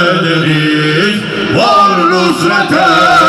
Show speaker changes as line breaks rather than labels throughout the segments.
ederiz Var nusrete.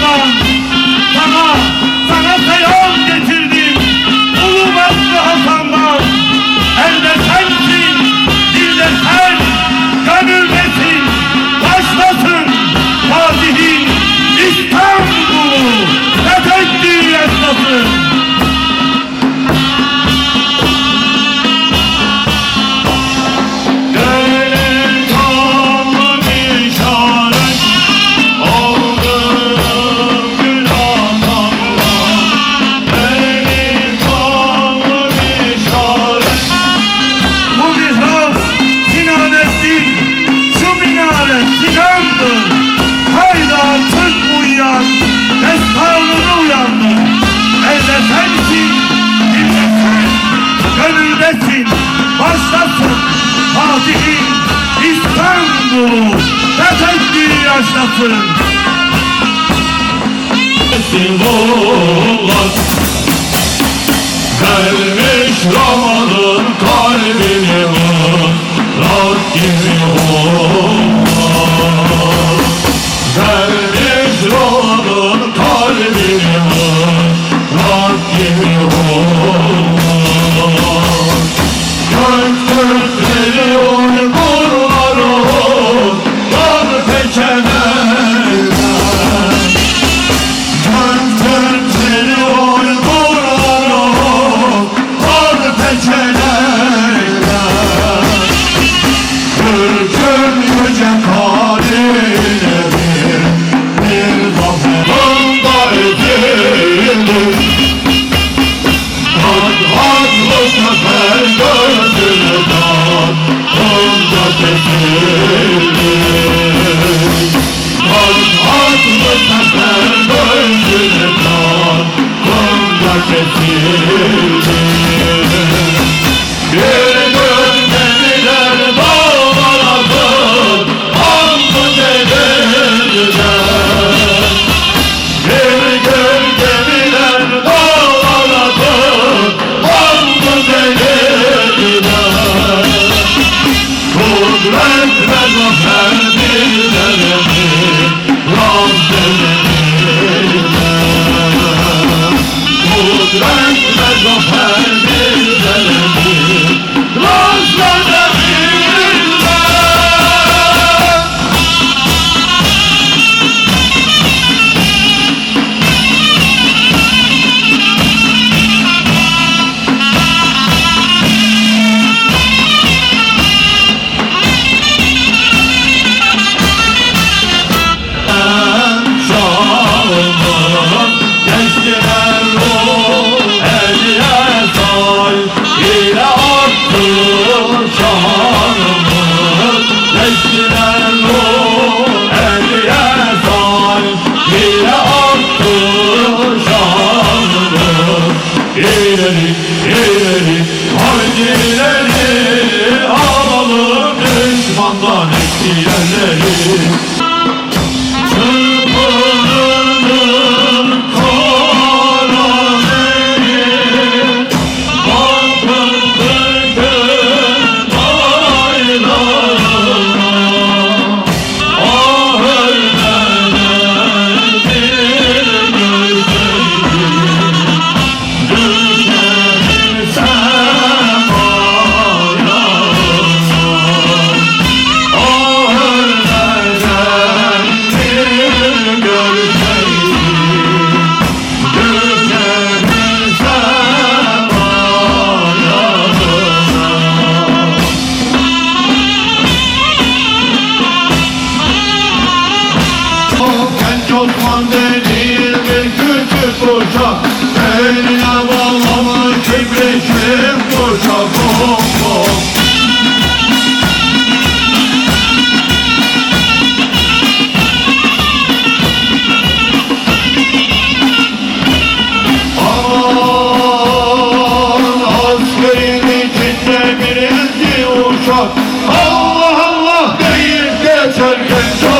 Welcome. Dersim olan Gelmiş Ramazan kalbini Rak gibi olan Gelmiş Ramazan kalbini Rak gibi olan Thank you. Yalandan eski yerleri. kim koşa bom bom. Aman askerin Allah Allah deyip geçer genç